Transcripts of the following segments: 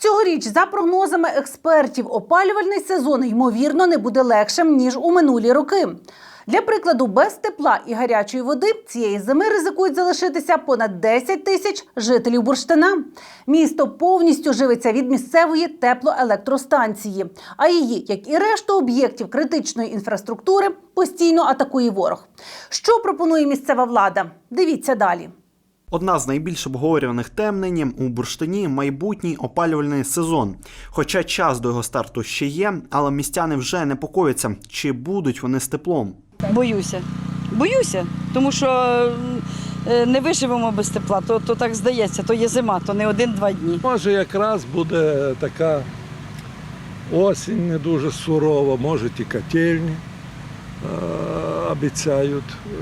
Цьогоріч, за прогнозами експертів, опалювальний сезон ймовірно не буде легшим ніж у минулі роки. Для прикладу, без тепла і гарячої води цієї зими ризикують залишитися понад 10 тисяч жителів Бурштина. Місто повністю живиться від місцевої теплоелектростанції, а її, як і решту об'єктів критичної інфраструктури, постійно атакує ворог. Що пропонує місцева влада? Дивіться далі. Одна з найбільш обговорюваних тем нині у бурштині майбутній опалювальний сезон. Хоча час до його старту ще є, але містяни вже непокояться, чи будуть вони з теплом. Боюся. Боюся, тому що е, не виживемо без тепла, то, то так здається, то є зима, то не один-два дні. Може, якраз буде така осінь не дуже сурова, може і котельні е, обіцяють е,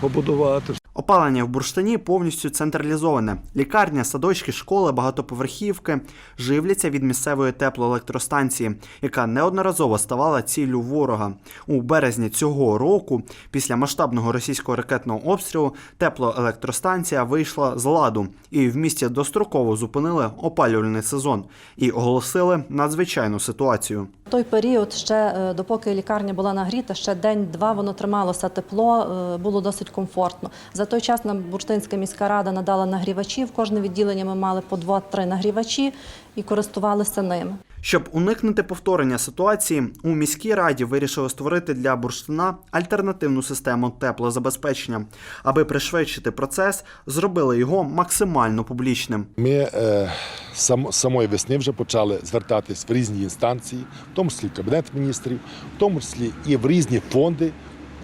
побудувати. Опалення в бурштині повністю централізоване. Лікарня, садочки, школи, багатоповерхівки живляться від місцевої теплоелектростанції, яка неодноразово ставала ціллю ворога. У березні цього року, після масштабного російського ракетного обстрілу, теплоелектростанція вийшла з ладу, і в місті достроково зупинили опалювальний сезон і оголосили надзвичайну ситуацію. Той період, ще е, допоки лікарня була нагріта, ще день-два воно трималося тепло, е, було досить комфортно. За той час нам Бурштинська міська рада надала нагрівачів. Кожне відділення ми мали по два-три нагрівачі і користувалися ними. Щоб уникнути повторення ситуації, у міській раді вирішили створити для бурштина альтернативну систему теплозабезпечення. Аби пришвидшити процес, зробили його максимально публічним. Ми е, сам, самої весни вже почали звертатись в різні інстанції, в тому числі в Кабінет міністрів, в тому числі і в різні фонди,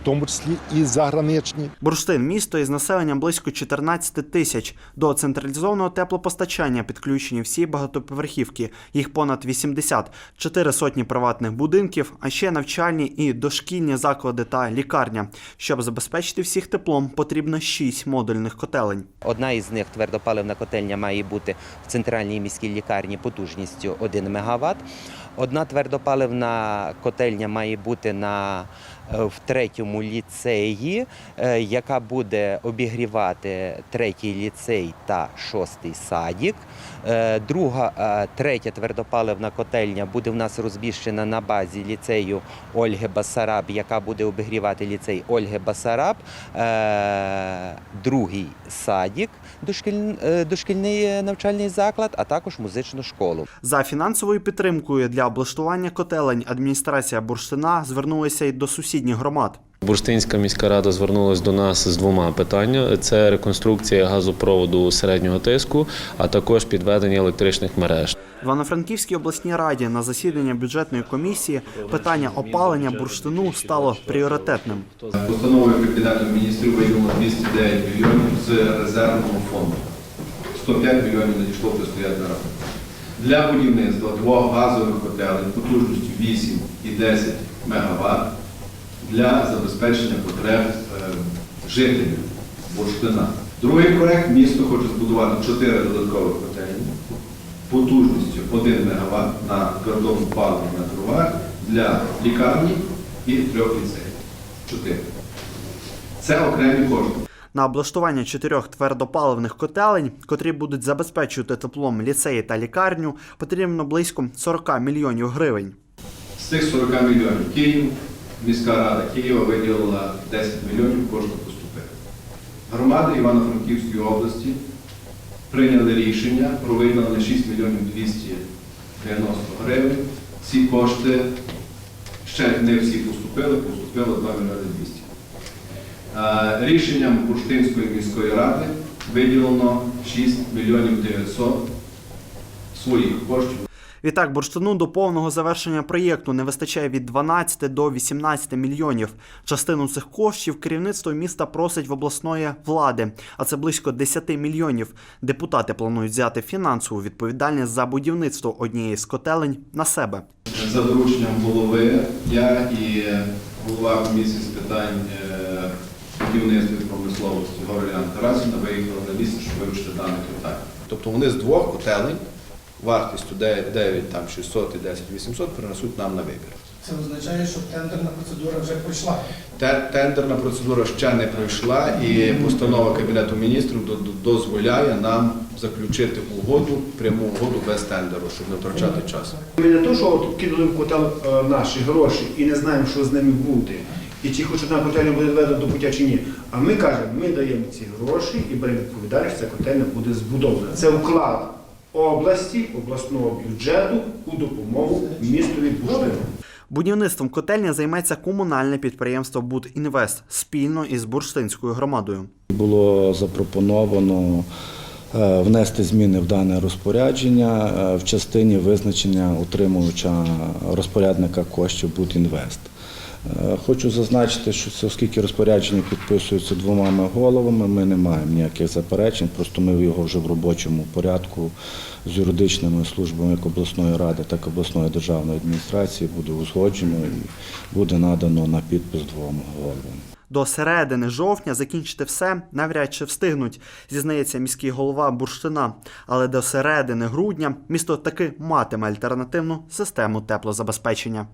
в тому числі і заграничні. Бурштин місто із населенням близько 14 тисяч. До централізованого теплопостачання підключені всі багатоповерхівки, їх понад 80, чотири сотні приватних будинків, а ще навчальні і дошкільні заклади та лікарня. Щоб забезпечити всіх теплом, потрібно 6 модульних котелень. Одна із них твердопаливна котельня має бути в центральній міській лікарні потужністю 1 МВт. Одна твердопаливна котельня має бути на в третьому ліцеї, е, яка буде обігрівати третій ліцей та шостий садік. Е, Друга, е, третя твердопаливна котельня буде в нас розміщена на базі ліцею Ольги Басараб, яка буде обігрівати ліцей Ольги Басараб. Е, Другий садік, дошкіль- е, дошкільний навчальний заклад, а також музичну школу. За фінансовою підтримкою для облаштування котелень адміністрація Бурштина звернулася й до сусідніх громад. Бурштинська міська рада звернулася до нас з двома питаннями: це реконструкція газопроводу середнього тиску, а також підведення електричних мереж. В Івано-Франківській обласній раді на засідання бюджетної комісії питання опалення бурштину стало пріоритетним. Постановою Кабінету міністрів виділено 209 мільйонів з резервного фонду. 105 мільйонів надійшло в постоянну раду. Для будівництва двох газових котелень потужністю 8 і 10 МВт для забезпечення потреб е, жителів бурштина. Другий проект місто хоче збудувати 4 додаткових котельні потужністю 1 МВт на твердому паливі на дровах для лікарні і трьох ліцеїв. Чотири. Це окремі кошти. На облаштування чотирьох твердопаливних котелень, котрі будуть забезпечувати теплом ліцеї та лікарню, потрібно близько 40 мільйонів гривень. З цих 40 мільйонів Київ, міська рада Києва виділила 10 мільйонів, кошти поступили. Громади Івано-Франківської області прийняли рішення про виділення 6 мільйонів 290 гривень. Ці кошти ще не всі поступили, поступило 2 мільйони 200. Е, Рішенням Бурштинської міської ради виділено 6 мільйонів 900 своїх коштів. Відтак, бурштину до повного завершення проєкту не вистачає від 12 до 18 мільйонів. Частину цих коштів керівництво міста просить в обласної влади, а це близько 10 мільйонів. Депутати планують взяти фінансову відповідальність за будівництво однієї з котелень на себе. За дорученням голови я і голова комісії з питань е, будівництва і промисловості Гаврилян Тарасівна виїхали на місце, щоб вивчити дане питання. Тобто вони з двох котелень вартістю 9, 9 там 600 і 10 800 принесуть нам на вибір. Це означає, що тендерна процедура вже пройшла. Тендерна процедура ще не пройшла, і постанова Кабінету міністрів до- до- дозволяє нам заключити угоду, пряму угоду без тендеру, щоб не втрачати час. Ми не то, що от кинули в котел е, наші гроші і не знаємо, що з ними буде, і чи хоч одна котельня буде доведена до пуття чи ні. А ми кажемо, ми даємо ці гроші і беремо відповідальність, ця котельня буде збудована. Це вклад області, обласного бюджету у допомогу містові Бурштину. Будівництвом котельні займеться комунальне підприємство Будінвест спільно із бурштинською громадою. Було запропоновано е, внести зміни в дане розпорядження е, в частині визначення утримувача розпорядника коштів Будінвест. Е, Хочу зазначити, що це, оскільки розпорядження підписується двома головами, ми не маємо ніяких заперечень, просто ми його вже в робочому порядку з юридичними службами як обласної ради, так і обласної державної адміністрації буде узгоджено і буде надано на підпис двом головам. До середини жовтня закінчити все навряд чи встигнуть, зізнається міський голова Бурштина. Але до середини грудня місто таки матиме альтернативну систему теплозабезпечення.